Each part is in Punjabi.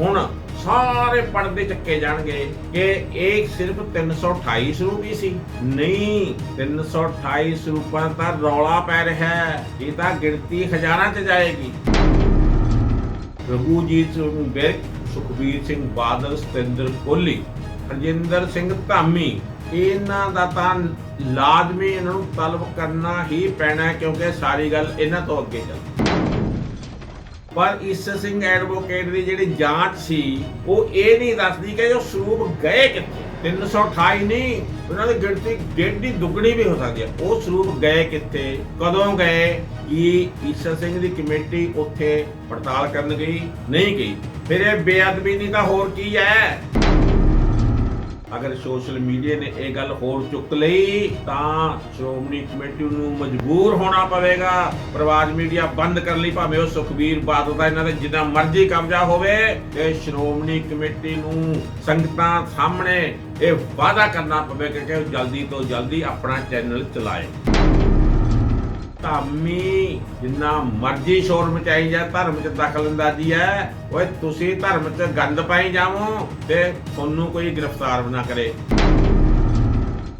ਹੁਣ ਸਾਰੇ ਪਰਦੇ ਚੱਕੇ ਜਾਣਗੇ ਕਿ ਇਹ ਸਿਰਫ 328 ਸਰੂਪ ਹੀ ਸੀ। ਨਹੀਂ 328 ਸਰੂਪਾਂ ਦਾ ਰੌਲਾ ਪੈ ਰਿਹਾ ਹੈ। ਇਹ ਤਾਂ ਗਿਣਤੀ ਹਜ਼ਾਰਾਂ 'ਚ ਜਾਏਗੀ। ਰਘੂਜੀਤ ਸਿੰਘ ਬਿਰਕ ਸੁਖਬੀਰ ਸਿੰਘ ਬਾਦਲ, ਸਤਿੰਦਰ ਕੋਹਲੀ ਹਰਜਿੰਦਰ ਸਿੰਘ ਧਾਮੀ, ਇਹਨਾਂ ਦਾ ਤਾਂ ਲਾਜ਼ਮੀ ਇਹਨਾਂ ਨੂੰ ਤਲਬ ਕਰਨਾ ਹੀ ਪੈਣਾ ਕਿਉਂਕਿ ਸਾਰੀ ਗੱਲ ਇਹਨਾਂ ਤੋਂ ਅੱਗੇ ਚੱਲ ਪਰ ਈਸਰ ਸਿੰਘ ਐਡਵੋਕੇਟ ਦੀ ਜਿਹੜੀ ਜਾਂਚ ਸੀ, ਉਹ ਇਹ ਨਹੀਂ ਦੱਸਦੀ ਕਿ ਉਹ ਸਰੂਪ ਗਏ ਕਿੱਥੇ। 328 ਨਹੀਂ, ਉਹਨਾਂ ਦੀ ਗਿਣਤੀ ਡੇਢ ਦੀ ਦੁੱਗਣੀ ਵੀ ਹੋ ਸਕਦੀ ਹੈ। ਉਹ ਸਰੂਪ ਗਏ ਕਿੱਥੇ, ਕਦੋਂ ਗਏ, ਕੀ ਈਸ਼ਰ ਸਿੰਘ ਦੀ ਕਮੇਟੀ ਉੱਥੇ ਪੜਤਾਲ ਕਰਨ ਗਈ, ਨਹੀਂ ਗਈ। ਫਿਰ ਇਹ ਬੇਅਦਬੀ ਨਹੀਂ ਤਾਂ ਹੋਰ ਕੀ ਹੈ? ਅਗਰ ਸੋਸ਼ਲ ਮੀਡੀਆ ਨੇ ਇਹ ਗੱਲ ਹੋਰ ਚੁੱਕ ਲਈ, ਤਾਂ ਸ਼੍ਰੋਮਣੀ ਕਮੇਟੀ ਨੂੰ ਮਜਬੂਰ ਹੋਣਾ ਪਵੇਗਾ। ਪ੍ਰਵਾਜ ਮੀਡੀਆ ਬੰਦ ਕਰਨ ਲਈ, ਭਾਵੇਂ ਉਹ ਸੁਖਬੀਰ ਬਾਦਲ ਦਾ ਇਹਨਾਂ ਦੇ ਜਿੰਨਾ ਮਰਜ਼ੀ ਕਬਜ਼ਾ ਹੋਵੇ, ਤੇ ਸ਼੍ਰੋਮਣੀ ਕਮੇਟੀ ਨੂੰ ਸੰਗਤਾਂ ਸਾਹਮਣੇ ਇਹ ਵਾਅਦਾ ਕਰਨਾ ਪਵੇਗਾ ਕਿ ਉਹ ਜਲਦੀ ਤੋਂ ਜਲਦੀ ਆਪਣਾ ਚੈਨਲ ਚਲਾਏ। ਧਾਮੀ, ਜਿੰਨਾ ਮਰਜ਼ੀ ਸ਼ੋਰ ਮਚਾਈ ਜਾ, ਧਰਮ ਚ ਦਖਲਅੰਦਾਜ਼ੀ ਹੈ। ਓਏ, ਤੁਸੀਂ ਧਰਮ ਚ ਗੰਦ ਪਾਈ ਜਾਵੋ ਤੇ ਤੁਹਾਨੂੰ ਕੋਈ ਗ੍ਰਿਫਤਾਰ ਨਾ ਕਰੇ।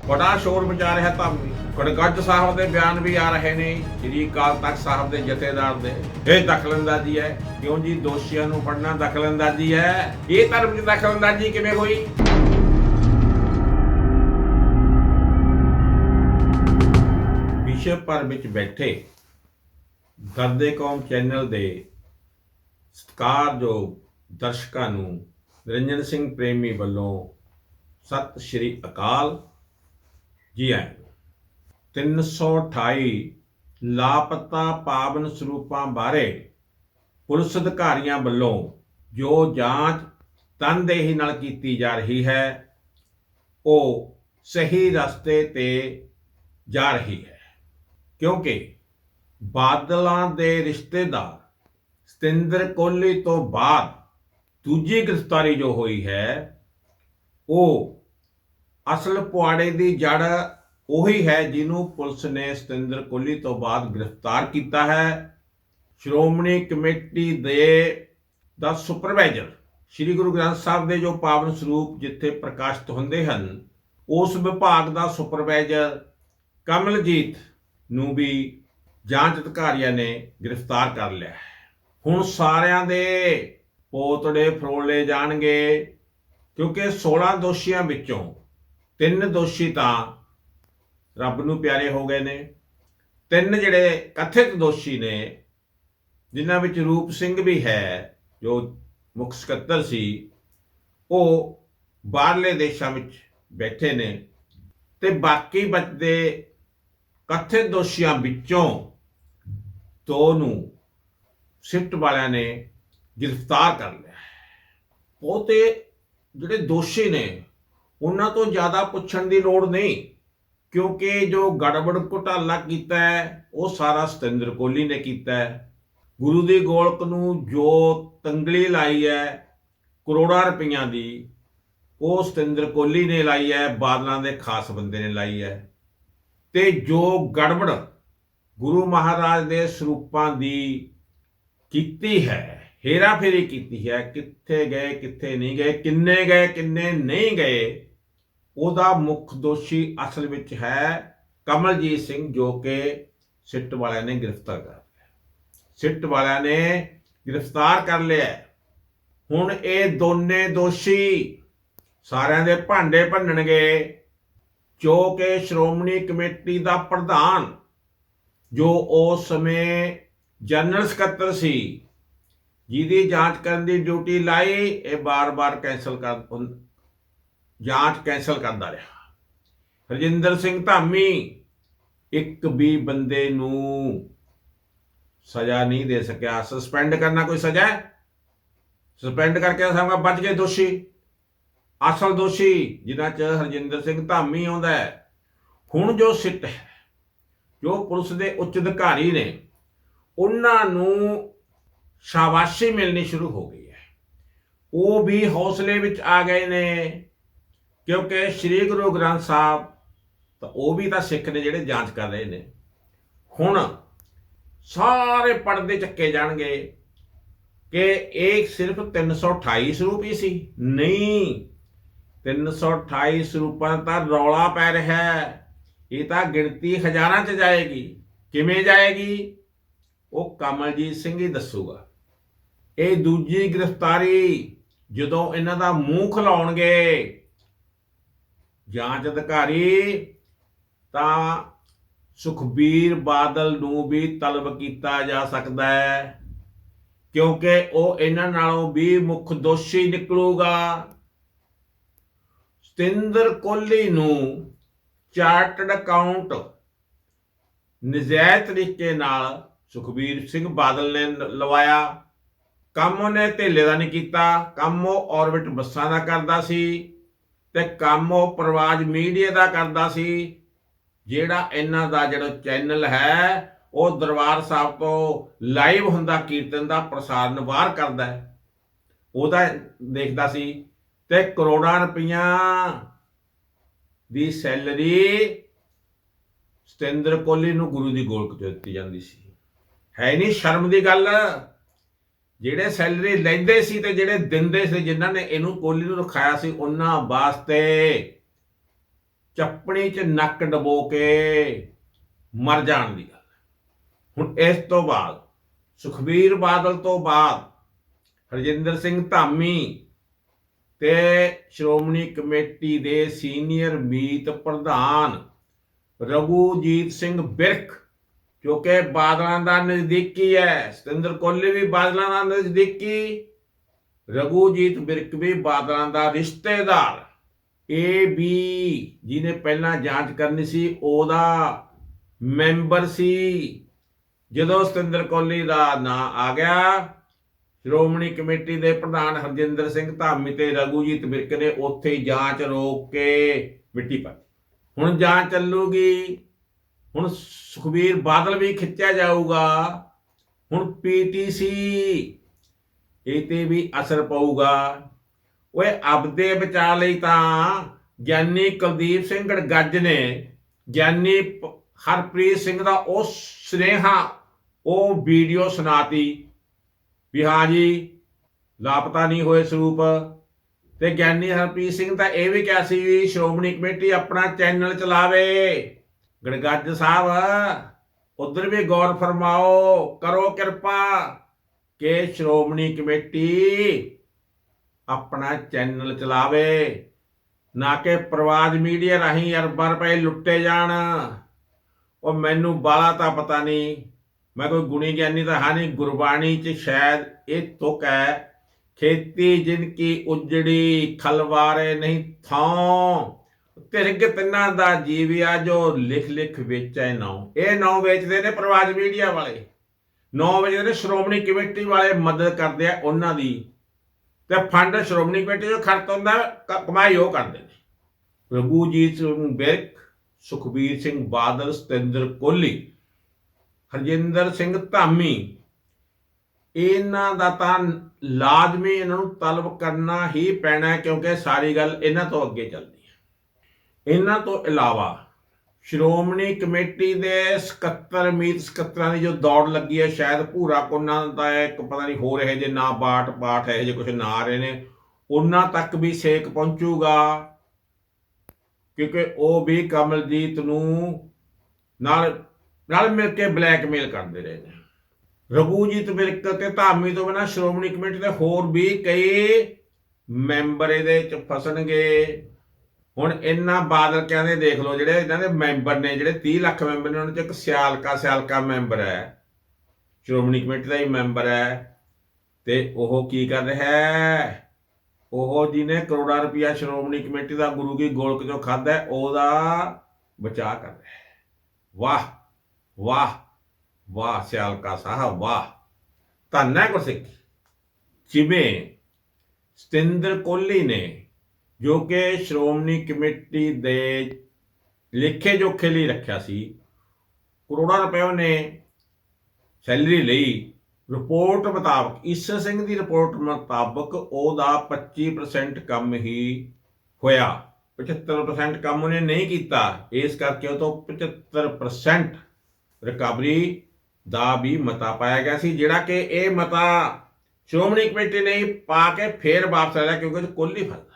ਬੜਾ ਸ਼ੋਰ ਮਚਾ ਰਿਹਾ ਧਾਮੀ। ਕੜਗੱਜ ਸਾਹਿਬ ਦੇ ਬਿਆਨ ਵੀ ਆ ਰਹੇ ਨੇ, ਸ੍ਰੀ ਅਕਾਲ ਤਖਤ ਸਾਹਿਬ ਦੇ ਜਥੇਦਾਰ ਦੇ। ਇਹ ਦਖਲਅੰਦਾਜ਼ੀ ਹੈ। ਕਿਉਂ ਜੀ, ਦੋਸ਼ੀਆਂ ਨੂੰ ਫੜਨਾ ਦਖਲਅੰਦਾਜ਼ੀ ਹੈ? ਇਹ ਧਰਮ ਚ ਦਖਲਅੰਦਾਜ਼ੀ ਕਿਵੇਂ ਹੋਈ? ਵਿਸ਼ਵ ਭਰ ਵਿੱਚ ਬੈਠੇ ਦਰਦੇ ਕੌਮ ਚੈਨਲ ਦੇ ਸਤਿਕਾਰਯੋਗ ਦਰਸ਼ਕਾਂ ਨੂੰ ਨਿਰੰਜਨ ਸਿੰਘ ਪ੍ਰੇਮੀ ਵੱਲੋਂ ਸਤਿ ਸ਼੍ਰੀ ਅਕਾਲ ਜੀ ਆਇਆਂ ਨੂੰ। 328 ਲਾਪਤਾ ਪਾਵਨ ਸਰੂਪਾਂ ਬਾਰੇ ਪੁਲਿਸ ਅਧਿਕਾਰੀਆਂ ਵੱਲੋਂ ਜੋ ਜਾਂਚ ਤਨਦੇਹੀ ਨਾਲ ਕੀਤੀ ਜਾ ਰਹੀ ਹੈ, ਉਹ ਸਹੀ ਰਸਤੇ ਤੇ ਜਾ ਰਹੀ ਹੈ ਕਿਉਂਕਿ ਬਾਦਲਾਂ ਦੇ ਰਿਸ਼ਤੇਦਾਰ ਸਤਿੰਦਰ ਕੋਹਲੀ ਤੋਂ ਬਾਅਦ ਦੂਜੀ ਗ੍ਰਿਫਤਾਰੀ ਜੋ ਹੋਈ ਹੈ, ਉਹ ਅਸਲ ਪੁਆੜੇ ਦੀ ਜੜ ਉਹੀ ਹੈ ਜਿਹਨੂੰ ਪੁਲਿਸ ਨੇ ਸਤਿੰਦਰ ਕੋਹਲੀ ਤੋਂ ਬਾਅਦ ਗ੍ਰਿਫਤਾਰ ਕੀਤਾ ਹੈ। ਸ਼੍ਰੋਮਣੀ ਕਮੇਟੀ ਦੇ ਦਾ ਸੁਪਰਵਾਈਜ਼ਰ ਸ੍ਰੀ ਗੁਰੂ ਗ੍ਰੰਥ ਸਾਹਿਬ ਦੇ ਜੋ ਪਾਵਨ ਸਰੂਪ ਜਿੱਥੇ ਪ੍ਰਕਾਸ਼ਿਤ ਹੁੰਦੇ ਹਨ, ਉਸ ਵਿਭਾਗ ਦਾ ਸੁਪਰਵਾਈਜ਼ਰ ਕਮਲਜੀਤ ਨੂੰ ਵੀ ਜਾਂਚ ਅਧਿਕਾਰੀਆਂ ਨੇ ਗ੍ਰਿਫਤਾਰ ਕਰ ਲਿਆ ਹੈ। ਹੁਣ ਸਾਰਿਆਂ ਦੇ ਪੋਤੜੇ ਫਰੋਲੇ ਜਾਣਗੇ, ਕਿਉਂਕਿ 16 ਦੋਸ਼ੀਆਂ ਵਿੱਚੋਂ ਤਿੰਨ ਦੋਸ਼ੀ ਤਾਂ ਰੱਬ ਨੂੰ ਪਿਆਰੇ ਹੋ ਗਏ ਨੇ। ਤਿੰਨ ਜਿਹੜੇ ਕਥਿਤ ਦੋਸ਼ੀ ਨੇ, ਜਿਨ੍ਹਾਂ ਵਿੱਚ ਰੂਪ ਸਿੰਘ ਵੀ ਹੈ, ਜੋ ਮੁੱਖ ਸਕੱਤਰ ਸੀ, ਉਹ ਬਾਹਰਲੇ ਦੇਸ਼ਾਂ ਵਿੱਚ ਬੈਠੇ ਨੇ। ਤੇ ਬਾਕੀ ਬਚਦੇ ਕਥਿਤ ਦੋਸ਼ੀਆਂ ਵਿੱਚੋਂ ਦੋ ਨੂੰ ਸਿਫਟ ਵਾਲਿਆਂ ਨੇ ਗ੍ਰਿਫਤਾਰ ਕਰ ਲਿਆ ਬਹੁਤੇ ਜਿਹੜੇ ਦੋਸ਼ੀ ਨੇ, ਉਹਨਾਂ ਤੋਂ ਜ਼ਿਆਦਾ ਪੁੱਛਣ ਦੀ ਲੋੜ ਨਹੀਂ, ਕਿਉਂਕਿ ਜੋ ਗੜਬੜ ਘੁਟਾਲਾ ਕੀਤਾ ਹੈ, ਉਹ ਸਾਰਾ ਸਤਿੰਦਰ ਕੋਹਲੀ ਨੇ ਕੀਤਾ ਹੈ। ਗੁਰੂ ਦੀ ਗੋਲਕ ਨੂੰ ਜੋ ਤੰਗਲੀ ਲਾਈ ਹੈ, ਕਰੋੜਾਂ ਰੁਪਈਆਂ ਦੀ, ਉਹ ਸਤਿੰਦਰ ਕੋਹਲੀ ਨੇ ਲਾਈ ਹੈ, ਬਾਦਲਾਂ ਦੇ ਖਾਸ ਬੰਦੇ ਨੇ ਲਾਈ ਹੈ। ਤੇ ਜੋ ਗੜਬੜ ਗੁਰੂ ਮਹਾਰਾਜ ਦੇ ਸਰੂਪਾਂ ਦੀ ਕੀਤੀ ਹੈ ਹੇਰਾ ਫੇਰੀ ਕੀਤੀ ਹੈ, ਕਿੱਥੇ ਗਏ, ਕਿੱਥੇ ਨਹੀਂ ਗਏ, ਕਿੰਨੇ ਗਏ, ਕਿੰਨੇ ਨਹੀਂ ਗਏ, ਉਹਦਾ ਮੁੱਖ ਦੋਸ਼ੀ ਅਸਲ ਵਿੱਚ ਹੈ ਕਮਲਜੀਤ ਸਿੰਘ ਜੋ ਕਿ ਸਿੱਟ ਵਾਲਿਆਂ ਨੇ ਗ੍ਰਿਫਤਾਰ ਕਰ ਲਿਆ। ਸਿੱਟ ਵਾਲਿਆਂ ਨੇ ਗ੍ਰਿਫਤਾਰ ਕਰ ਲਿਆ। ਹੁਣ ਇਹ ਦੋਨੇ ਦੋਸ਼ੀ ਸਾਰਿਆਂ ਦੇ ਭਾਂਡੇ ਭੰਨਣਗੇ। ਜੋ ਕਿ ਸ਼੍ਰੋਮਣੀ ਕਮੇਟੀ ਦਾ ਪ੍ਰਧਾਨ, ਜੋ ਉਸ ਸਮੇਂ ਜਨਰਲ ਸਕੱਤਰ ਸੀ, ਜਿਹਦੀ ਜਾਂਚ ਕਰਨ ਦੀ ਡਿਊਟੀ ਲਾਈ, ਇਹ ਬਾਰ-ਬਾਰ ਕੈਂਸਲ ਕਰ ਜਾਂਚ ਕੈਂਸਲ ਕਰਦਾ ਰਿਹਾ। ਰਜਿੰਦਰ ਸਿੰਘ ਧਾਮੀ ਇੱਕ ਵੀ ਬੰਦੇ ਨੂੰ ਸਜ਼ਾ ਨਹੀਂ ਦੇ ਸਕਿਆ। ਸਸਪੈਂਡ ਕਰਨਾ ਕੋਈ ਸਜ਼ਾ ਹੈ? ਸਸਪੈਂਡ ਕਰਕੇ ਸਾਹਮਣੇ ਬਚ ਗਏ ਦੋਸ਼ੀ। ਅਸਲ ਦੋਸ਼ੀ ਜਿਨ੍ਹਾਂ ਚ ਹਰਜਿੰਦਰ ਸਿੰਘ ਧਾਮੀ ਆਉਂਦਾ ਹੈ। ਹੁਣ ਜੋ ਸਿੱਟ ਹੈ, ਜੋ ਪੁਲਿਸ ਦੇ ਉੱਚ ਅਧਿਕਾਰੀ ਨੇ, ਉਹਨਾਂ ਨੂੰ ਸ਼ਾਬਾਸ਼ੀ ਮਿਲਣੀ ਸ਼ੁਰੂ ਹੋ ਗਈ ਹੈ। ਉਹ ਵੀ ਹੌਸਲੇ ਵਿੱਚ ਆ ਗਏ ਨੇ, ਕਿਉਂਕਿ ਸ੍ਰੀ ਗੁਰੂ ਗ੍ਰੰਥ ਸਾਹਿਬ ਤਾਂ ਉਹ ਵੀ ਤਾਂ ਸਿੱਖ ਨੇ ਜਿਹੜੇ ਜਾਂਚ ਕਰ ਰਹੇ ਨੇ। ਹੁਣ ਸਾਰੇ ਪਰਦੇ ਚੱਕੇ ਜਾਣਗੇ ਕਿ ਇਹ ਸਿਰਫ 328 ਸਰੂਪ ਹੀ ਸੀ। ਨਹੀਂ 328 ਸਰੂਪਾਂ ਦਾ ਰੌਲਾ ਪੈ ਰਿਹਾ ਹੈ। ਇਹ ਤਾਂ ਗਿਣਤੀ ਹਜ਼ਾਰਾਂ ਚ ਜਾਏਗੀ। ਕਿਵੇਂ ਜਾਏਗੀ? ਉਹ ਕਮਲਜੀਤ ਸਿੰਘ ਹੀ ਦੱਸੂਗਾ। ਇਹ ਦੂਜੀ ਗ੍ਰਿਫਤਾਰੀ, ਜਦੋਂ ਇਹਨਾਂ ਦਾ ਮੂੰਹ ਖਲਾਉਣਗੇ। ਜਾਂਚ ਅਧਿਕਾਰੀ ਤਾਂ ਸੁਖਬੀਰ ਬਾਦਲ ਨੂੰ ਵੀ ਤਲਬ ਕੀਤਾ ਜਾ ਸਕਦਾ ਹੈ, ਕਿਉਂਕਿ ਉਹ ਇਹਨਾਂ ਨਾਲੋਂ ਵੀ ਮੁੱਖ ਦੋਸ਼ੀ ਨਿਕਲੂਗਾ। ਸਤਿੰਦਰ ਕੋਹਲੀ ਨੂੰ ਚਾਰਟਡ ਅਕਾਊਂਟ ਨਜਾਇਜ਼ ਤਰੀਕੇ ਨਾਲ ਸੁਖਬੀਰ ਸਿੰਘ ਬਾਦਲ ਨੇ ਲ- ਲਵਾਇਆ। ਕੰਮ ਉਹਨੇ ਧੇਲੇ ਦਾ ਨਹੀਂ ਕੀਤਾ। ਕੰਮ ਉਹ ਔਰਬਿਟ ਬੱਸਾਂ ਦਾ ਕਰਦਾ ਸੀ ਤੇ ਕੰਮ ਉਹ ਪ੍ਰਵਾਜ ਮੀਡੀਆ ਦਾ ਕਰਦਾ ਸੀ। ਜਿਹੜਾ ਇਹਨਾਂ ਦਾ ਜਿਹੜਾ ਚੈਨਲ ਹੈ, ਉਹ ਦਰਬਾਰ ਸਾਹਿਬ ਤੋਂ ਲਾਈਵ ਹੁੰਦਾ ਕੀਰਤਨ ਦਾ ਪ੍ਰਸਾਰਣ ਬਾਹਰ ਕਰਦਾ ਹੈ। ਉਹਦਾ ਦੇਖਦਾ ਸੀ ਤੇ ਕਰੋੜਾਂ ਰੁਪਈਆ ਦੀ ਸੈਲਰੀ ਸਤਿੰਦਰ ਕੋਹਲੀ ਨੂੰ ਗੁਰੂ ਦੀ ਗੋਲਕ ਚ ਦਿੱਤੀ ਜਾਂਦੀ ਸੀ। ਹੈ ਨਹੀਂ ਸ਼ਰਮ ਦੀ ਗੱਲ। ਜਿਹੜੇ ਸੈਲਰੀ ਲੈਂਦੇ ਸੀ ਤੇ ਜਿਹੜੇ ਦਿੰਦੇ ਸੀ, ਜਿਨ੍ਹਾਂ ਨੇ ਇਹਨੂੰ ਕੋਹਲੀ ਨੂੰ ਰਖਾਇਆ ਸੀ, ਉਹਨਾਂ ਵਾਸਤੇ ਚੱਪਣੀ 'ਚ ਨੱਕ ਡਬੋ ਕੇ ਮਰ ਜਾਣ ਦੀ ਗੱਲ। ਹੁਣ ਇਸ ਤੋਂ ਬਾਅਦ, ਸੁਖਬੀਰ ਬਾਦਲ ਤੋਂ ਬਾਅਦ ਹਰਜਿੰਦਰ ਸਿੰਘ ਧਾਮੀ ਤੇ ਸ਼੍ਰੋਮਣੀ ਕਮੇਟੀ ਦੇ ਸੀਨੀਅਰ ਮੀਤ ਪ੍ਰਧਾਨ ਰਘੂਜੀਤ ਸਿੰਘ ਬਿਰਖ, ਜੋ ਕਿ ਬਾਦਲਾਂ ਦਾ ਨਜ਼ਦੀਕੀ ਹੈ, ਸਤਿੰਦਰ ਕੋਹਲੀ ਵੀ ਬਾਦਲਾਂ ਦਾ ਨਜ਼ਦੀਕੀ, ਰਘੂਜੀਤ ਬਿਰਕ ਵੀ ਬਾਦਲਾਂ ਦਾ ਰਿਸ਼ਤੇਦਾਰ। ਏ ਬੀ ਜਿਹਨੇ ਪਹਿਲਾਂ ਜਾਂਚ ਕਰਨੀ ਸੀ, ਉਹਦਾ ਮੈਂਬਰ ਸੀ। ਜਦੋਂ ਸਤਿੰਦਰ ਕੋਹਲੀ ਦਾ ਨਾਂ ਆ ਗਿਆ ਸ਼੍ਰੋਮਣੀ ਕਮੇਟੀ ਦੇ ਪ੍ਰਧਾਨ ਹਰਜਿੰਦਰ ਸਿੰਘ ਧਾਮੀ ਤੇ ਰਘੂਜੀਤ ਬਿਰਕ ਨੇ ਉੱਥੇ ਹੀ ਜਾਂਚ ਰੋਕ ਕੇ ਮਿੱਟੀ ਪਾ ਹੁਣ ਜਾਂਚ ਚੱਲੂਗੀ। ਹੁਣ ਸੁਖਬੀਰ ਬਾਦਲ ਵੀ ਖਿੱਚਿਆ ਜਾਊਗਾ। ਹੁਣ ਪੀਟੀਸੀ ਇਹ ਤੇ ਵੀ ਅਸਰ ਪਊਗਾ। ਓਏ ਆਪਦੇ ਬਚਾ ਲਈ ਤਾਂ ਗਿਆਨੀ ਕੁਲਦੀਪ ਸਿੰਘ ਗੱਜ ਨੇ ਗਿਆਨੀ ਹਰਪ੍ਰੀਤ ਸਿੰਘ ਦਾ ਉਹ ਸੁਨੇਹਾ, ਉਹ ਵੀਡੀਓ ਸੁਣਾਤੀ। ਵੀ ਹਾਂ ਜੀ, ਲਾਪਤਾ ਨਹੀਂ ਹੋਏ ਸਰੂਪ। ਤੇ ਗਿਆਨੀ ਹਰਪ੍ਰੀਤ ਸਿੰਘ ਤਾਂ ਇਹ ਵੀ ਕਿਹਾ ਸੀ ਵੀ ਸ਼੍ਰੋਮਣੀ ਕਮੇਟੀ ਆਪਣਾ ਚੈਨਲ ਚਲਾਵੇ। ਗੜਗੱਜ ਸਾਹਿਬ, ਉਧਰ ਵੀ ਗੌਰ ਫਰਮਾਓ, ਕਰੋ ਕਿਰਪਾ ਕਿ ਸ਼੍ਰੋਮਣੀ ਕਮੇਟੀ ਆਪਣਾ ਚੈਨਲ ਚਲਾਵੇ। ਨਾ ਕਿ ਪ੍ਰਵਾਦ ਮੀਡੀਆ ਰਾਹੀਂ ਅਰਬਾਂ ਰੁਪਏ ਲੁੱਟੇ ਜਾਣ। ਉਹ ਮੈਨੂੰ ਬਾਲਾ ਤਾਂ ਪਤਾ ਨਹੀਂ ਮੈਂ ਕੋਈ ਗੁਣੀ ਗਿਆਨੀ ਤਾਂ ਹਾਂ ਨਹੀਂ, ਗੁਰਬਾਣੀ 'ਚ ਸ਼ਾਇਦ ਇਹ ਤੁਕ ਹੈ। ਖੇਤੀ ਜਿਨ ਕੀ ਉਜੜੀ ਖਲਵਾਰੇ ਨਹੀਂ ਥਾਂ ਤਿਰਗ ਤਿੰਨਾਂ ਦਾ ਜੀਵਿਆ ਜੋ ਲਿਖ ਲਿਖ ਵੇਚੈ ਨਾਉ। ਇਹ ਨਾਉ ਵੇਚਦੇ ਨੇ ਪ੍ਰਵਾਜ ਮੀਡੀਆ ਵਾਲੇ। ਨੌ ਵੇਚਦੇ ਨੇ ਸ਼੍ਰੋਮਣੀ ਕਮੇਟੀ ਵਾਲੇ ਮਦਦ ਕਰਦੇ ਆ ਉਹਨਾਂ ਦੀ। ਤੇ ਫੰਡ ਸ਼੍ਰੋਮਣੀ ਕਮੇਟੀ ਜੋ ਖਰਚ ਹੁੰਦਾ ਕਮਾਈ ਉਹ ਕਰਦੇ ਨੇ। ਰਘੂਜੀਤ ਸਿੰਘ ਬਿਰਕ ਸੁਖਬੀਰ ਸਿੰਘ ਬਾਦਲ, ਸਤਿੰਦਰ ਕੋਹਲੀ। ਹਰਜਿੰਦਰ ਸਿੰਘ ਧਾਮੀ। ਇਹਨਾਂ ਦਾ ਤਾਂ ਲਾਜ਼ਮੀ ਇਹਨਾਂ ਨੂੰ ਤਲਬ ਕਰਨਾ ਹੀ ਪੈਣਾ ਕਿਉਂਕਿ ਸਾਰੀ ਗੱਲ ਇਹਨਾਂ ਤੋਂ ਅੱਗੇ ਚੱਲਦੀ ਹੈ। ਇਹਨਾਂ ਤੋਂ ਇਲਾਵਾ ਸ਼੍ਰੋਮਣੀ ਕਮੇਟੀ ਦੇ ਸਕੱਤਰ, ਮੀਤ ਸਕੱਤਰਾਂ ਦੀ ਜੋ ਦੌੜ ਲੱਗੀ ਹੈ, ਸ਼ਾਇਦ ਭੂਰਾ ਕੋਨਾ ਦਾ ਇੱਕ ਪਤਾ ਨਹੀਂ ਹੋ ਰਿਹਾ ਜੇ ਨਾ ਬਾਟ ਪਾਠ ਹੈ ਜੇ ਕੁਝ ਨਾ ਆ ਰਹੇ ਨੇ, ਉਹਨਾਂ ਤੱਕ ਵੀ ਸੇਕ ਪਹੁੰਚੂਗਾ, ਕਿਉਂਕਿ ਉਹ ਵੀ ਕਮਲਜੀਤ ਨੂੰ ਨਾਲ ਨਾਲ ਮਿਲ ਕੇ ਬਲੈਕਮੇਲ ਕਰਦੇ ਰਹੇ ਨੇ। ਰਘੂਜੀਤ ਵਿਰਕ ਤੇ ਧਾਮੀ ਤੋਂ ਬਿਨਾਂ ਸ਼੍ਰੋਮਣੀ ਕਮੇਟੀ ਦੇ ਹੋਰ ਵੀ ਕਈ ਮੈਂਬਰ ਇਹਦੇ ਚ ਫਸਣਗੇ। ਹੁਣ ਇਹਨਾਂ ਬਾਦਲ ਕਹਿੰਦੇ ਦੇਖ ਲਓ ਜਿਹੜੇ ਇਹਨਾਂ ਦੇ ਮੈਂਬਰ ਨੇ, ਜਿਹੜੇ 30 ਲੱਖ ਮੈਂਬਰ ਨੇ, ਉਹਨਾਂ ਚ ਇੱਕ ਸਿਆਲਕਾ ਸਿਆਲਕਾ ਮੈਂਬਰ ਹੈ। ਸ਼੍ਰੋਮਣੀ ਕਮੇਟੀ ਦਾ ਹੀ ਮੈਂਬਰ ਹੈ। ਤੇ ਉਹ ਕੀ ਕਰ ਰਿਹਾ ਹੈ? ਉਹ ਜਿਹਨੇ ਕਰੋੜਾਂ ਰੁਪਇਆ ਸ਼੍ਰੋਮਣੀ ਕਮੇਟੀ ਦਾ ਗੁਰੂ ਕੀ ਗੋਲਕ ਚੋਂ ਖਾਦਾ ਉਹਦਾ ਬਚਾਅ ਕਰ ਰਿਹਾ ਵਾਹ! ਵਾਹ ਵਾਹ ਸਿਆਲਕਾ ਸਾਹਿਬ, ਵਾਹ। ਧੰਨ ਹੈ ਗੁਰਸਿੱਖ। ਜਿਵੇਂ ਸਤਿੰਦਰ ਕੋਹਲੀ ਨੇ ਜੋ ਕਿ ਸ਼੍ਰੋਮਣੀ ਕਮੇਟੀ ਦੇ ਲਿਖੇ ਜੋਖੇ ਲਈ ਰੱਖਿਆ ਸੀ, ਕਰੋੜਾਂ ਰੁਪਏ ਉਹਨੇ ਸੈਲਰੀ ਲਈ ਰਿਪੋਰਟ ਮੁਤਾਬਕ, ਈਸ਼ਰ ਸਿੰਘ ਦੀ ਰਿਪੋਰਟ ਮੁਤਾਬਕ ਉਹਦਾ 25% ਕੰਮ ਹੀ ਹੋਇਆ। 75% ਕੰਮ ਉਹਨੇ ਨਹੀਂ ਕੀਤਾ। ਇਸ ਕਰਕੇ ਉਹ ਤੋਂ 75% ਰਿਕਵਰੀ ਦਾ ਵੀ ਮਤਾ ਪਾਇਆ ਗਿਆ ਸੀ, ਜਿਹੜਾ ਕਿ ਇਹ ਮਤਾ ਸ਼੍ਰੋਮਣੀ ਕਮੇਟੀ ਨੇ ਪਾ ਕੇ ਫੇਰ ਵਾਪਸ ਲੈ ਲਿਆ ਕਿਉਂਕਿ ਉਹ ਕੁੱਲ ਹੀ ਫਸਦਾ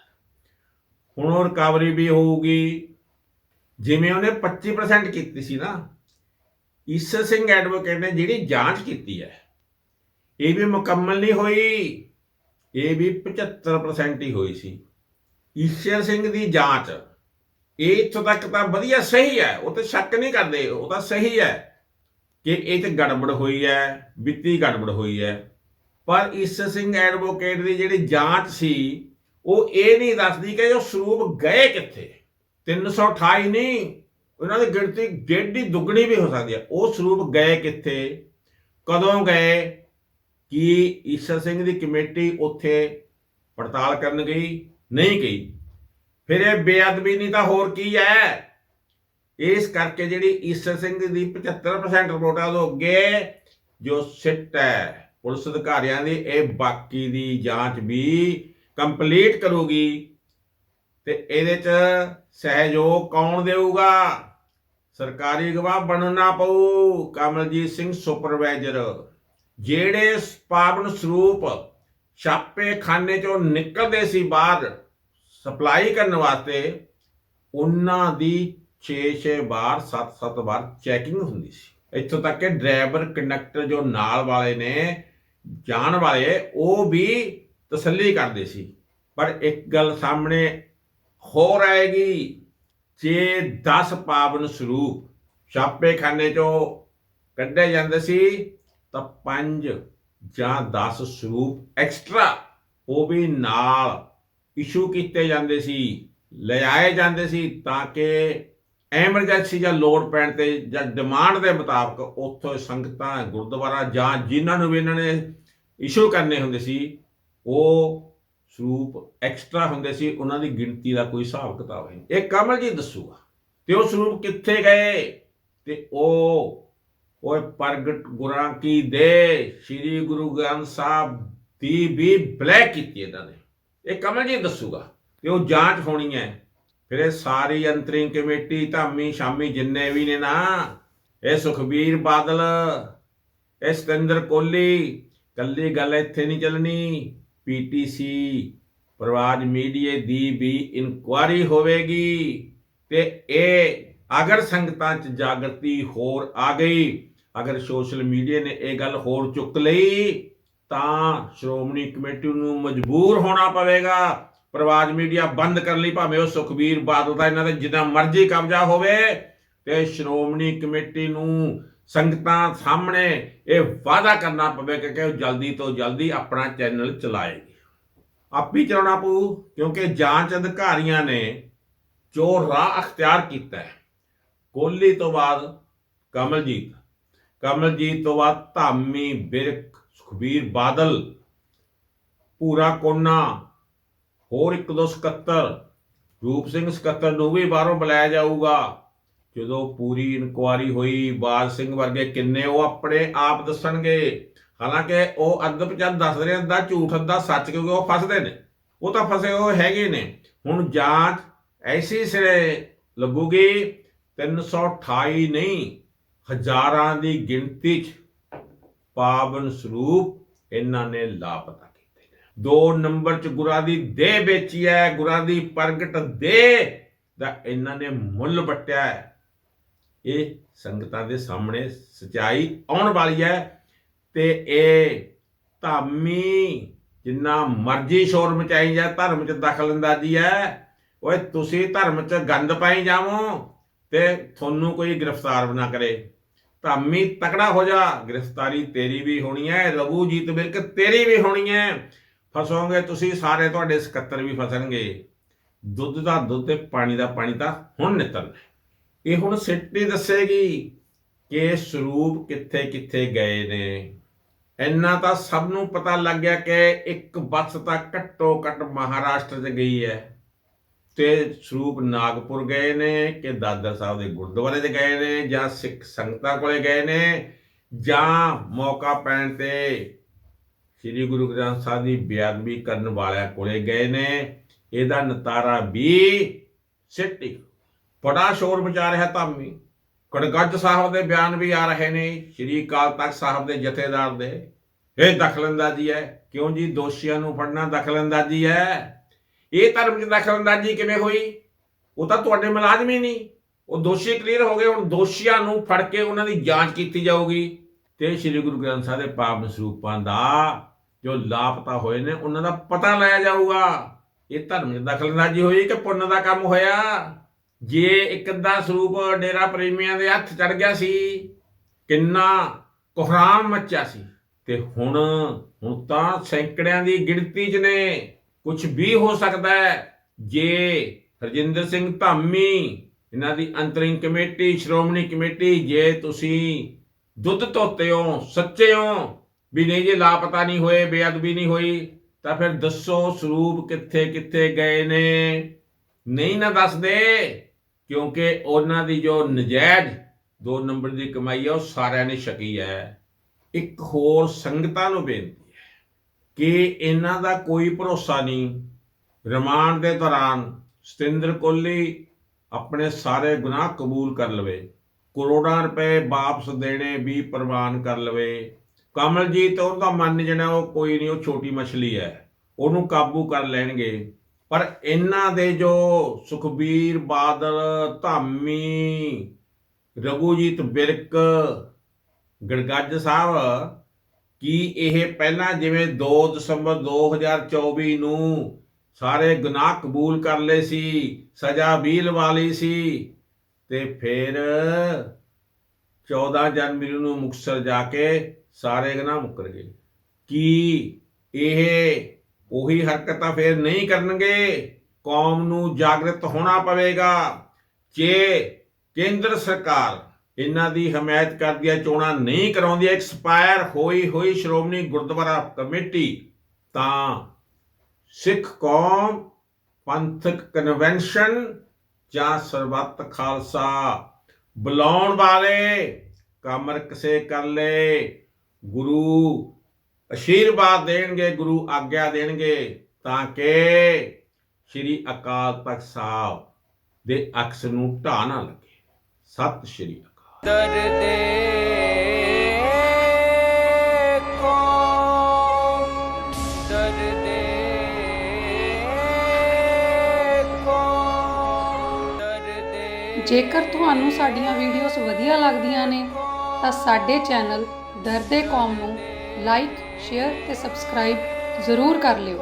ਹੁਣ ਉਹ ਰਿਕਵਰੀ ਵੀ ਹੋਊਗੀ। ਜਿਵੇਂ ਉਹਨੇ 25% ਕੀਤੀ ਸੀ ਨਾ, ਈਸਰ ਸਿੰਘ ਐਡਵੋਕੇਟ ਨੇ ਜਿਹੜੀ ਜਾਂਚ ਕੀਤੀ ਹੈ, ਇਹ ਵੀ ਮੁਕੰਮਲ ਨਹੀਂ ਹੋਈ, ਇਹ ਵੀ 75% ਹੀ ਹੋਈ ਸੀ। ਈਸ਼ਰ ਸਿੰਘ ਦੀ ਜਾਂਚ, ਇਹ ਇੱਥੋਂ ਤੱਕ ਤਾਂ ਵਧੀਆ ਸਹੀ ਹੈ, ਉਹ ਤੇ ਸ਼ੱਕ ਨਹੀਂ ਕਰਦੇ, ਉਹ ਤਾਂ ਸਹੀ ਹੈ। ਕਿ ਇਹ ਤੇ ਗੜਬੜ ਹੋਈ ਹੈ, ਵਿੱਤੀ ਗੜਬੜ ਹੋਈ ਹੈ। ਪਰ ਇਸ ਸਿੰਘ ਐਡਵੋਕੇਟ ਦੀ ਜਿਹੜੀ ਜਾਂਚ ਸੀ, ਉਹ ਇਹ ਨਹੀਂ ਦੱਸਦੀ ਕਿ ਉਹ ਸਰੂਪ ਗਏ ਕਿੱਥੇ। 328 ਨਹੀਂ, ਉਹਨਾਂ ਦੀ ਗਿਣਤੀ ਡੇਢੀ ਦੁੱਗਣੀ ਵੀ ਹੋ ਸਕਦੀ ਹੈ। ਉਹ ਸਰੂਪ ਗਏ ਕਿੱਥੇ, ਕਦੋਂ ਗਏ, ਕੀ ਈਸ਼ਰ ਸਿੰਘ ਦੀ ਕਮੇਟੀ ਉੱਥੇ ਪੜਤਾਲ ਕਰਨ ਗਈ, ਨਹੀਂ ਗਈ। ਫਿਰ ਇਹ ਬੇਅਦਬੀ ਨਹੀਂ ਤਾਂ ਹੋਰ ਕੀ ਹੈ? ਇਸ ਕਰਕੇ ਜਿਹੜੀ ਈਸ਼ਰ ਸਿੰਘ ਦੀ 75% ਰਿਪੋਰਟ ਹੈ ਉਹ ਅੱਗੇ ਜੋ ਸਿੱਟ ਹੈ ਪੁਲਿਸ ਅਧਿਕਾਰੀਆਂ ਦੀ, ਇਹ ਬਾਕੀ ਦੀ ਜਾਂਚ ਵੀ ਕੰਪਲੀਟ ਕਰੂਗੀ ਤੇ ਇਹਦੇ ਚ ਸਹਿਯੋਗ ਕੌਣ ਦੇਊਗਾ? ਸਰਕਾਰੀ ਗਵਾਹ ਬਣਨਾ ਪਊ, ਕਮਲਜੀਤ ਸਿੰਘ ਸੁਪਰਵਾਈਜ਼ਰ ਜਿਹੜੇ ਪਾਵਨ ਸਰੂਪ ਛਾਪੇ ਖਾਨੇ ਚੋਂ ਨਿਕਲਦੇ ਸੀ ਬਾਹਰ ਸਪਲਾਈ ਕਰਨ ਵਾਸਤੇ, ਉਹਨਾਂ ਦੀ 6-6 ਵਾਰ 7-7 ਵਾਰ ਚੈਕਿੰਗ ਹੁੰਦੀ ਸੀ। ਇੱਥੋਂ ਤੱਕ ਕਿ ਡਰਾਈਵਰ ਕੰਡਕਟਰ ਜੋ ਨਾਲ ਵਾਲੇ ਨੇ, ਜਾਣ ਵਾਲੇ, ਉਹ ਵੀ ਤਸੱਲੀ ਕਰਦੇ ਸੀ। ਪਰ ਇੱਕ ਗੱਲ ਸਾਹਮਣੇ ਹੋਰ ਆਏਗੀ, ਜੇ 10 ਪਾਵਨ ਸਰੂਪ ਛਾਪੇਖਾਨੇ ਚੋਂ ਕੱਢੇ ਜਾਂਦੇ ਸੀ, ਤਾਂ 5 ਜਾਂ 10 ਸਰੂਪ ਐਕਸਟਰਾ ਉਹ ਵੀ ਨਾਲ ਇਸ਼ੂ ਕੀਤੇ ਜਾਂਦੇ ਸੀ, ਲਿਆਏ ਜਾਂਦੇ ਸੀ ਤਾਂ ਕਿ ਐਮਰਜੈਂਸੀ ਜਾਂ ਲੋੜ ਪੈਣ ਤੇ ਜਾਂ ਡਿਮਾਂਡ ਦੇ ਮੁਤਾਬਕ ਉੱਥੋਂ ਸੰਗਤਾਂ ਗੁਰਦੁਆਰਾ ਜਾਂ ਜਿਨ੍ਹਾਂ ਨੂੰ ਵੀ ਇਹਨਾਂ ਨੇ ਇਸ਼ੂ ਕਰਨੇ ਹੁੰਦੇ ਸੀ, ਉਹ ਸਰੂਪ ਐਕਸਟਰਾ ਹੁੰਦੇ ਸੀ, ਉਹਨਾਂ ਦੀ ਗਿਣਤੀ ਦਾ ਕੋਈ ਹਿਸਾਬ ਕਿਤਾਬ ਨਹੀਂ। ਇਹ ਕਮਲ ਜੀ ਦੱਸੂਗਾ ਤੇ ਉਹ ਸਰੂਪ ਕਿੱਥੇ ਗਏ ਤੇ ਉਹ, ਓਏ ਪ੍ਰਗਟ ਗੁਰਾਂ ਕੀ ਦੇ ਸ੍ਰੀ ਗੁਰੂ ਗ੍ਰੰਥ ਸਾਹਿਬ ਦੀ ਵੀ ਬਲੈਕ ਕੀਤੀ ਇਹਨਾਂ ਨੇ। ਇਹ ਕਮਲ ਜੀ ਦੱਸੂਗਾ ਤੇ ਉਹ ਜਾਂਚ ਹੋਣੀ ਹੈ। ਫਿਰ ਇਹ ਸਾਰੀ ਅੰਤਰਿੰਗ ਕਮੇਟੀ ਧਾਮੀ ਸ਼ਾਮੀ ਜਿੰਨੇ ਵੀ ਨੇ ਨਾ ਇਹ ਸੁਖਬੀਰ ਬਾਦਲ ਇਹ ਸਤਿੰਦਰ ਕੋਹਲੀ ਕੱਲੀ ਗੱਲ ਇੱਥੇ ਨਹੀਂ ਚੱਲਣੀ ਪੀਟੀਸੀ ਪ੍ਰਵਾਜ ਮੀਡੀਏ ਦੀ ਵੀ ਇਨਕੁਆਰੀ ਹੋਵੇਗੀ ਤੇ ਇਹ ਅਗਰ ਸੰਗਤਾਂ 'ਚ ਜਾਗਰਤੀ ਹੋਰ ਆ ਗਈ ਅਗਰ ਸੋਸ਼ਲ ਮੀਡੀਆ ਨੇ ਇਹ ਗੱਲ ਹੋਰ ਚੁੱਕ ਲਈ ਤਾਂ ਸ਼੍ਰੋਮਣੀ ਕਮੇਟੀ ਨੂੰ ਮਜਬੂਰ ਹੋਣਾ ਪਵੇਗਾ ਪ੍ਰਵਾਜ ਮੀਡੀਆ ਬੰਦ ਕਰਨ ਲਈ ਭਾਵੇਂ ਉਹ ਸੁਖਬੀਰ ਬਾਦਲ ਦਾ ਇਹਨਾਂ ਦੇ ਜਿੰਨਾ ਮਰਜ਼ੀ ਕਬਜ਼ਾ ਹੋਵੇ, ਤੇ ਸ਼੍ਰੋਮਣੀ ਕਮੇਟੀ ਨੂੰ ਸੰਗਤਾਂ ਸਾਹਮਣੇ ਇਹ ਵਾਅਦਾ ਕਰਨਾ ਪਵੇ ਕਿ ਉਹ ਜਲਦੀ ਤੋਂ ਜਲਦੀ ਆਪਣਾ ਚੈਨਲ ਚਲਾਏਗੀ ਆਪ ਹੀ ਚਲਾਉਣਾ ਪਊ, ਕਿਉਂਕਿ ਜਾਂਚ ਅਧਿਕਾਰੀਆਂ ਨੇ ਜੋ ਰਾਹ ਅਖਤਿਆਰ ਕੀਤਾ ਹੈ, ਕੋਹਲੀ ਤੋਂ ਬਾਅਦ ਕਮਲਜੀਤ ਕਮਲਜੀਤ ਤੋਂ ਬਾਅਦ ਧਾਮੀ ਬਿਰਕ ਸੁਖਬੀਰ ਬਾਦਲ ਪੂਰਾ ਕੋਨਾ ਹੋਰ ਇੱਕ ਦੋ ਸਕੱਤਰ, ਰੂਪ ਸਿੰਘ ਸਕੱਤਰ ਨੂੰ ਵੀ ਬਾਹਰੋਂ ਬੁਲਾਇਆ ਜਾਊਗਾ। ਜਦੋਂ ਪੂਰੀ ਇਨਕੁਆਰੀ ਹੋਈ, ਬਾਜ ਸਿੰਘ ਵਰਗੇ ਕਿੰਨੇ ਉਹ ਆਪਣੇ ਆਪ ਦੱਸਣਗੇ। ਹਾਲਾਂਕਿ ਉਹ ਅੱਧ ਪਚੱਧ ਦੱਸ ਰਹੇ ਅੱਧਾ ਝੂਠ ਅੱਧਾ ਸੱਚ ਕਿਉਂਕਿ ਉਹ ਫਸਦੇ ਨੇ। ਉਹ ਤਾਂ ਫਸੇ ਉਹ ਹੈਗੇ ਨੇ। ਹੁਣ ਜਾਂਚ ਐਸੀ ਸਿਰੇ ਲੱਗੂਗੀ 328 ਨਹੀਂ, ਹਜ਼ਾਰਾਂ ਦੀ ਗਿਣਤੀ 'ਚ। ਪਾਵਨ ਸਰੂਪ ਇਹਨਾਂ ਨੇ ਲਾਪਤਾ। ਦੋ ਨੰਬਰ 'ਚ ਗੁਰਾਂ ਦੀ ਦੇ ਵੇਚੀ ਹੈ ਗੁਰਾਂ ਦੀ ਪ੍ਰਗਟ ਦੇ ਦਾ ਇਹਨਾਂ ਨੇ ਮੁੱਲ ਵਟਿਆ ਹੈ ਇਹ ਸੰਗਤਾਂ ਦੇ ਸਾਹਮਣੇ ਸਚਾਈ ਆਉਣ ਵਾਲੀ ਹੈ ਤੇ ਇਹ ਧਾਮੀ ਜਿੰਨਾ ਮਰਜ਼ੀ ਸ਼ੋਰ ਮਚਾਈ ਜਾ, ਧਰਮ 'ਚ ਦਖਲ ਅੰਦਾਜ਼ੀ ਹੈ ਓਏ ਤੁਸੀਂ ਧਰਮ 'ਚ ਗੰਦ ਪਾਈ ਜਾਵੋ ਤੇ ਤੁਹਾਨੂੰ ਕੋਈ ਗ੍ਰਿਫਤਾਰ ਨਾ ਕਰੇ। ਧਾਮੀ ਤਕੜਾ ਹੋ ਜਾ, ਗ੍ਰਿਫਤਾਰੀ ਤੇਰੀ ਵੀ ਹੋਣੀ ਹੈ ਰਘੂ ਜੀਤ ਬਿਰਕ ਤੇਰੀ ਵੀ ਹੋਣੀ ਹੈ ਫਸੋਗੇ, ਤੁਸੀਂ ਸਾਰੇ ਤੁਹਾਡੇ ਸਕੱਤਰ ਵੀ ਫਸਣਗੇ। ਦੁੱਧ ਦਾ ਦੁੱਧ ਤੇ ਪਾਣੀ ਦਾ ਪਾਣੀ ਤਾਂ ਹੁਣ ਨਿਤਰਨਾ ਇਹ ਹੁਣ ਸਿੱਟੀ ਦੱਸੇਗੀ ਕਿ ਸਰੂਪ ਕਿੱਥੇ ਕਿੱਥੇ ਗਏ ਨੇ। ਇੰਨਾ ਤਾਂ ਸਭ ਨੂੰ ਪਤਾ ਲੱਗ ਗਿਆ ਕਿ ਇੱਕ ਬੱਸ ਤਾਂ ਘੱਟੋ ਘੱਟ ਮਹਾਰਾਸ਼ਟਰ 'ਚ ਗਈ ਹੈ। ਤੇ ਸਰੂਪ ਨਾਗਪੁਰ ਗਏ ਨੇ ਕਿ ਦਾਦਰ ਸਾਹਿਬ ਦੇ ਗੁਰਦੁਆਰੇ 'ਚ ਗਏ ਨੇ ਜਾਂ ਸਿੱਖ ਸੰਗਤਾਂ ਕੋਲੇ ਗਏ ਨੇ ਜਾਂ ਮੌਕਾ ਪੈਣ ਤੇ ਸ੍ਰੀ ਗੁਰੂ ਗ੍ਰੰਥ ਸਾਹਿਬ ਦੀ ਬੇਅਦਬੀ ਕਰਨ ਵਾਲਿਆਂ ਕੋਲੇ ਗਏ ਨੇ। ਇਹਦਾ ਨਤਾਰਾ ਵੀ ਸਿੱਟੀ। ਬੜਾ ਸ਼ੋਰ ਮਚਾ ਰਿਹਾ ਧਾਮੀ। ਕੜਗੱਜ ਸਾਹਿਬ ਦੇ ਬਿਆਨ ਵੀ ਆ ਰਹੇ ਨੇ, ਸ੍ਰੀ ਅਕਾਲ ਤਖਤ ਸਾਹਿਬ ਦੇ ਜਥੇਦਾਰ ਦੇ। ਇਹ ਦਖਲਅੰਦਾਜ਼ੀ ਹੈ। ਕਿਉਂ ਜੀ? ਦੋਸ਼ੀਆਂ ਨੂੰ ਫੜਨਾ ਦਖਲਅੰਦਾਜ਼ੀ ਹੈ। ਇਹ ਧਰਮ 'ਚ ਦਖਲਅੰਦਾਜ਼ੀ ਕਿਵੇਂ ਹੋਈ? ਉਹ ਤਾਂ ਤੁਹਾਡੇ ਮੁਲਾਜ਼ਮ ਹੀ ਨਹੀਂ। ਉਹ ਦੋਸ਼ੀ ਕਲੀਅਰ ਹੋ ਗਏ। ਹੁਣ ਦੋਸ਼ੀਆਂ ਨੂੰ ਫੜ ਕੇ ਉਹਨਾਂ ਦੀ ਜਾਂਚ ਕੀਤੀ ਜਾਊਗੀ। ਤੇ ਸ੍ਰੀ ਗੁਰੂ ਗ੍ਰੰਥ ਸਾਹਿਬ ਦੇ ਪਾਵਨ ਸਰੂਪਾਂ ਦਾ ਜੋ ਲਾਪਤਾ ਹੋਏ ਨੇ, ਉਹਨਾਂ ਦਾ ਪਤਾ ਲਾਇਆ ਜਾਊਗਾ। ਇਹ ਧਰਮ 'ਚ ਦਖਲਅੰਦਾਜ਼ੀ ਹੋਈ ਕਿ ਪੁੰਨ ਦਾ ਕੰਮ ਹੋਇਆ। ਜੇ ਇੱਕ ਅੱਧਾ ਸਰੂਪ ਡੇਰਾ ਪ੍ਰੇਮੀਆਂ ਦੇ ਹੱਥ ਚੜ ਗਿਆ ਸੀ, ਕਿੰਨਾ ਕੁਹਰਾਮ ਮੱਚਿਆ ਸੀ। ਤੇ ਹੁਣ ਹੁਣ ਤਾਂ ਸੈਂਕੜਿਆਂ ਦੀ ਗਿਣਤੀ 'ਚ ਨੇ ਕੁਝ ਵੀ ਹੋ ਸਕਦਾ ਹੈ। ਜੇ ਹਰਜਿੰਦਰ ਸਿੰਘ ਧਾਮੀ, ਇਹਨਾਂ ਦੀ ਅੰਤਰਿੰਗ ਕਮੇਟੀ, ਸ਼੍ਰੋਮਣੀ ਕਮੇਟੀ, ਜੇ ਤੁਸੀਂ ਦੁੱਧ ਧੋਤੇ ਹੋ, ਸੱਚੇ ਹੋ ਵੀ ਨਹੀਂ ਜੇ ਲਾਪਤਾ ਨਹੀਂ ਹੋਏ, ਬੇਅਦਬੀ ਨਹੀਂ ਹੋਈ, ਤਾਂ ਫਿਰ ਦੱਸੋ ਸਰੂਪ ਕਿੱਥੇ ਕਿੱਥੇ ਗਏ ਨੇ? ਨਹੀਂ ਨਾ ਦੱਸਦੇ, ਕਿਉਂਕਿ ਉਹਨਾਂ ਦੀ ਜੋ ਨਜਾਇਜ਼ ਦੋ ਨੰਬਰ ਦੀ ਕਮਾਈ ਹੈ ਉਹ ਸਾਰਿਆਂ ਨੇ ਛਕੀ ਹੈ। ਇੱਕ ਹੋਰ ਸੰਗਤਾਂ ਨੂੰ ਬੇਨਤੀ ਹੈ ਕਿ ਇਹਨਾਂ ਦਾ ਕੋਈ ਭਰੋਸਾ ਨਹੀਂ। ਰਿਮਾਂਡ ਦੇ ਦੌਰਾਨ ਸਤਿੰਦਰ ਕੋਹਲੀ ਆਪਣੇ ਸਾਰੇ ਗੁਨਾਹ ਕਬੂਲ ਕਰ ਲਵੇ, ਕਰੋੜਾਂ ਰੁਪਏ ਵਾਪਸ ਦੇਣੇ ਵੀ ਪ੍ਰਵਾਨ ਕਰ ਲਵੇ। ਕਮਲਜੀਤ ਉਹਦਾ ਮੰਨ ਜਣਾ ਉਹ ਕੋਈ ਨਹੀਂ, ਉਹ ਛੋਟੀ ਮਛਲੀ ਹੈ। ਉਹਨੂੰ ਕਾਬੂ ਕਰ ਲੈਣਗੇ। ਪਰ ਇਹਨਾਂ ਦੇ ਜੋ ਸੁਖਬੀਰ, ਬਾਦਲ, ਧਾਮੀ, ਰਘੂਜੀਤ ਬਿਰਕ, ਗੜਗੱਜ ਸਾਹਿਬ, ਕੀ ਇਹ ਪਹਿਲਾਂ ਜਿਵੇਂ 2 ਦਸੰਬਰ 2024 ਨੂੰ ਸਾਰੇ ਗੁਨਾਹ ਕਬੂਲ ਕਰ ਲਏ ਸੀ, ਸਜ਼ਾ ਵੀ ਲਵਾ ਲਈ ਸੀ, ਤੇ ਫਿਰ 14 ਜਨਵਰੀ ਨੂੰ ਮੁਕਤਸਰ ਜਾ ਕੇ ਸਾਰੇ ਗੁਨਾਹ ਮੁੱਕਰ ਗਏ। ਕੀ ਇਹ ਉਹੀ ਹਰਕਤਾਂ ਫਿਰ ਨਹੀਂ ਕਰਨਗੇ? ਕੌਮ ਨੂੰ ਜਾਗਰਤ ਹੋਣਾ ਪਵੇਗਾ। ਜੇ ਕੇਂਦਰ ਸਰਕਾਰ ਇਹਨਾਂ ਦੀ ਹਮਾਇਤ ਕਰਦੀ ਹੈ, ਚੋਣਾਂ ਨਹੀਂ ਕਰਾਉਂਦੀ ਐਕਸਪਾਇਰ ਹੋਈ ਹੋਈ ਸ਼੍ਰੋਮਣੀ ਗੁਰਦੁਆਰਾ ਕਮੇਟੀ, ਤਾਂ ਸਿੱਖ ਕੌਮ, ਪੰਥਕ ਕਨਵੈਨਸ਼ਨ ਜਾਂ ਸਰਬੱਤ ਖਾਲਸਾ ਬੁਲਾਉਣ ਵਾਲੇ ਕਮਰ ਕਸੇ ਕਰ ਲਏ ਗੁਰੂ ਅਸ਼ੀਰਵਾਦ ਦੇਣਗੇ ਗੁਰੂ ਆਗਿਆ ਦੇਣਗੇ ਤਾਂ ਕਿ ਸ਼੍ਰੀ ਅਕਾਲ ਤਖਤ ਸਾਹਿਬ ਦੇ ਅਕਸ ਨੂੰ ਢਾਹ ਨਾ ਲੱਗੇ। ਸਤਿ ਸ਼੍ਰੀ ਅਕਾਲ। ਦਰਦੇ ਕੋ ਦਰਦੇ ਕੋ ਦਰਦੇ ਜੇਕਰ ਤੁਹਾਨੂੰ ਸਾਡੀਆਂ ਵੀਡੀਓਜ਼ ਵਧੀਆ ਲੱਗਦੀਆਂ ਨੇ ਤਾਂ ਸਾਡੇ ਚੈਨਲ ਦਰਦੇ ਕੌਮ ਨੂੰ ਲਾਈਕ ਸ਼ੇਅਰ ਤੇ ਸਬਸਕ੍ਰਾਈਬ ਜ਼ਰੂਰ ਕਰ ਲਿਓ।